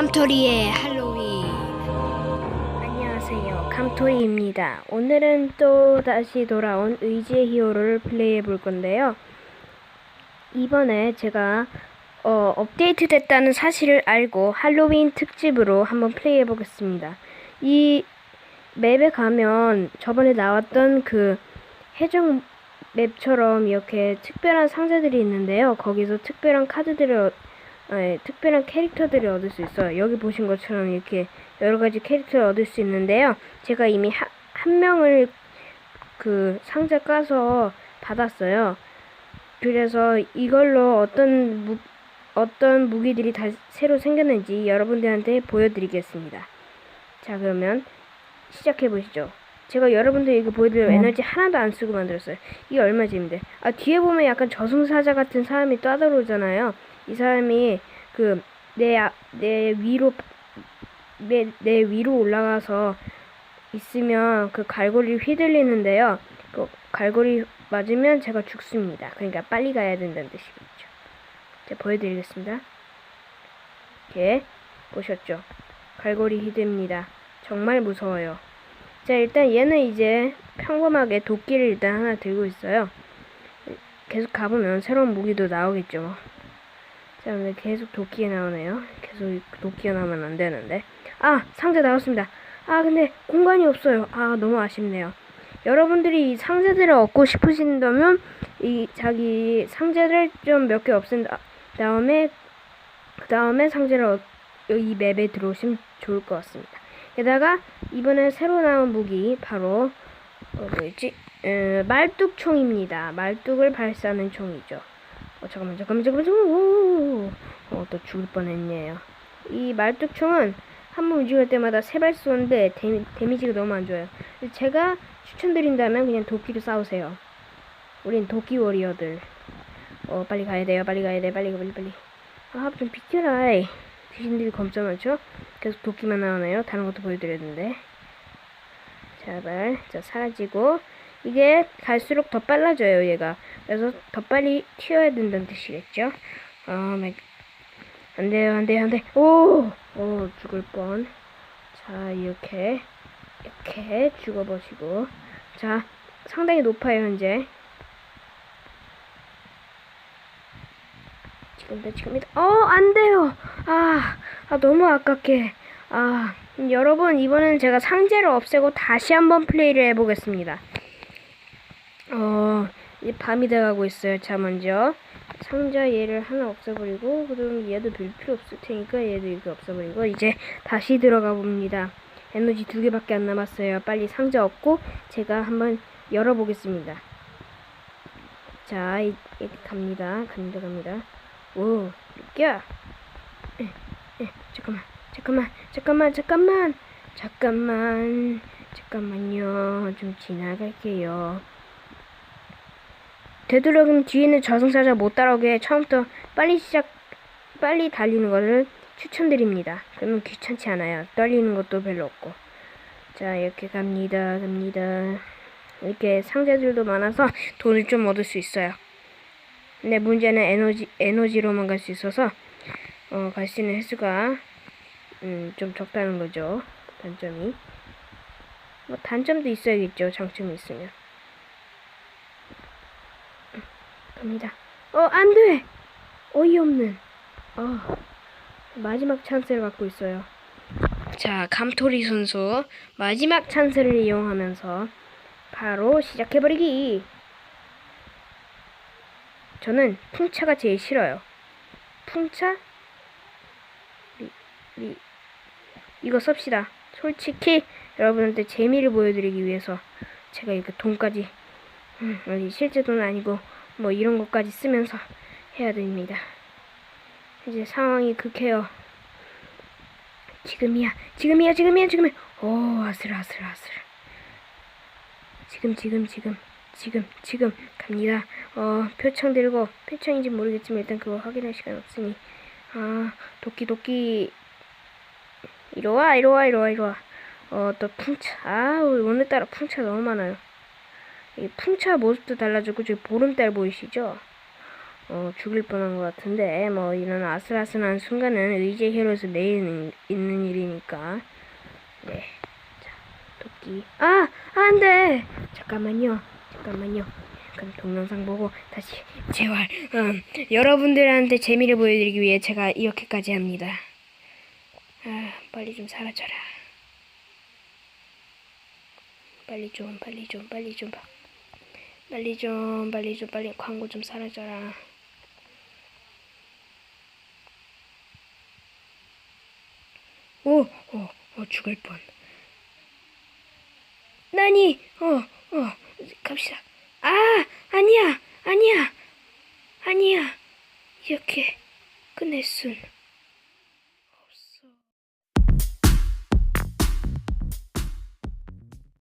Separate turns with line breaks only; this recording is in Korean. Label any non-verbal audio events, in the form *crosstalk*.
감토리의 할로윈
안녕하세요. 감토리입니다. 오늘은 또 다시 돌아온 의지의 히어로를 플레이해 볼 건데요. 이번에 제가 어, 업데이트 됐다는 사실을 알고 할로윈 특집으로 한번 플레이해 보겠습니다. 이 맵에 가면 저번에 나왔던 그 해적 맵처럼 이렇게 특별한 상자들이 있는데요. 거기서 특별한 카드들을 얻- 네, 특별한 캐릭터들을 얻을 수 있어요. 여기 보신 것처럼 이렇게 여러 가지 캐릭터를 얻을 수 있는데요. 제가 이미 하, 한 명을 그 상자 까서 받았어요. 그래서 이걸로 어떤 무, 어떤 무기들이 다 새로 생겼는지 여러분들한테 보여드리겠습니다. 자, 그러면 시작해 보시죠. 제가 여러분들 이거 보여드릴 에너지 하나도 안 쓰고 만들었어요. 이게 얼마 재밌는데. 아, 뒤에 보면 약간 저승사자 같은 사람이 떠들어오잖아요. 이 사람이 그 내 내 위로 내, 내 위로 올라가서 있으면 그 갈고리 휘둘리는데요. 그 갈고리 맞으면 제가 죽습니다. 그러니까 빨리 가야 된다는 뜻이겠죠. 제가 보여드리겠습니다. 이렇게 보셨죠? 갈고리 휘둘립니다. 정말 무서워요. 자 일단 얘는 이제 평범하게 도끼를 일단 하나 들고 있어요. 계속 가보면 새로운 무기도 나오겠죠. 뭐. 자, 근데 계속 도끼가 나오네요. 계속 도끼가 나오면 안 되는데. 아, 상자 나왔습니다. 아, 근데 공간이 없어요. 아, 너무 아쉽네요. 여러분들이 이 상자들을 얻고 싶으신다면, 이 자기 상자를 좀 몇 개 없앤 다- 다음에, 그 다음에 상자를 얻, 이 맵에 들어오시면 좋을 것 같습니다. 게다가, 이번에 새로 나온 무기, 바로, 어, 뭐였지? 에, 말뚝총입니다. 말뚝을 발사하는 총이죠. 어, 잠깐만, 잠깐만, 잠깐만, 잠깐만. 오, 어, 또 죽을 뻔했네요. 이 말뚝총은 한 번 움직일 때마다 세 발 쏘는데 데미, 데미지가 너무 안 좋아요. 제가 추천드린다면 그냥 도끼로 싸우세요. 우린 도끼 워리어들. 어, 빨리 가야 돼요. 빨리 가야 돼. 빨리, 빨리, 빨리. 아, 좀 비켜라. 이. 귀신들이 검사 많죠? 계속 도끼만 나오네요. 다른 것도 보여드렸는데. 제발. 자, 사라지고. 이게 갈수록 더 빨라져요, 얘가. 그래서 더 빨리 튀어야 된다는 뜻이겠죠? 어, 마이, 안 돼요, 안 돼요, 안 돼. 오! 오, 죽을 뻔. 자, 이렇게. 이렇게 죽어보시고. 자, 상당히 높아요, 현재. 지금다, 지금이다. 어, 안 돼요! 아, 아, 너무 아깝게. 아, 음, 여러분, 이번엔 제가 상자를 없애고 다시 한번 플레이를 해보겠습니다. 어, 이제 밤이 돼가고 있어요. 자, 먼저 상자 얘를 하나 없애버리고, 그럼 얘도 별 필요 없을 테니까 얘도 이렇게 없애버리고, 이제 다시 들어가 봅니다. 에너지 두 개밖에 안 남았어요. 빨리 상자 없고, 제가 한번 열어보겠습니다. 자, 이, 이렇게 갑니다. 갑니다, 갑니다. 오, 에, 잠깐만, 잠깐만, 잠깐만, 잠깐만, 잠깐만, 잠깐만요. 좀 지나갈게요. 되도록이면 뒤에는 저승사자 못 따라오게 처음부터 빨리 시작, 빨리 달리는 것을 추천드립니다. 그러면 귀찮지 않아요. 떨리는 것도 별로 없고. 자, 이렇게 갑니다. 갑니다. 이렇게 상자들도 많아서 *laughs* 돈을 좀 얻을 수 있어요. 근데 문제는 에너지, 에너지로만 갈 수 있어서, 어, 갈 수 있는 횟수가, 음, 좀 적다는 거죠. 단점이. 뭐, 단점도 있어야겠죠. 장점이 있으면. 갑니다. 어, 안 돼! 어이없는. 어, 마지막 찬스를 갖고 있어요. 자, 감토리 선수. 마지막 찬스를 이용하면서 바로 시작해버리기. 저는 풍차가 제일 싫어요. 풍차? 리, 리, 이거 씁시다. 솔직히 여러분한테 재미를 보여드리기 위해서 제가 이렇게 돈까지 음, 어디 실제 돈 아니고 뭐 이런 것까지 쓰면서 해야 됩니다. 이제 상황이 극해요. 지금이야, 지금이야, 지금이야, 지금이야. 오, 아슬아슬, 아슬. 지금, 지금, 지금, 지금, 지금 갑니다. 어, 표창 들고 표창인지 모르겠지만 일단 그거 확인할 시간 없으니. 아, 도끼, 도끼. 이리 와, 이리 와, 이리 와, 이리 와. 어, 또 풍차. 아, 오늘따라 풍차 너무 많아요. 이 풍차 모습도 달라지고 저기 보름달 보이시죠? 어, 죽일 뻔한 것 같은데 뭐 이런 아슬아슬한 순간은 의지의 히어로에서 매일 있는 일이니까 네. 자, 도끼. 아, 안 돼! 잠깐만요. 잠깐만요. 그럼 동영상 보고 다시 재활. 음, 여러분들한테 재미를 보여드리기 위해 제가 이렇게까지 합니다. 아, 빨리 좀 사라져라. 빨리 좀, 빨리 좀, 빨리 좀. 봐. 빨리 좀, 빨리 좀, 빨리 광고 좀 사라져라. 오, 오, 오, 죽을 뻔. 나니, 어, 어, 갑시다. 아, 아니야, 아니야, 아니야. 이렇게 순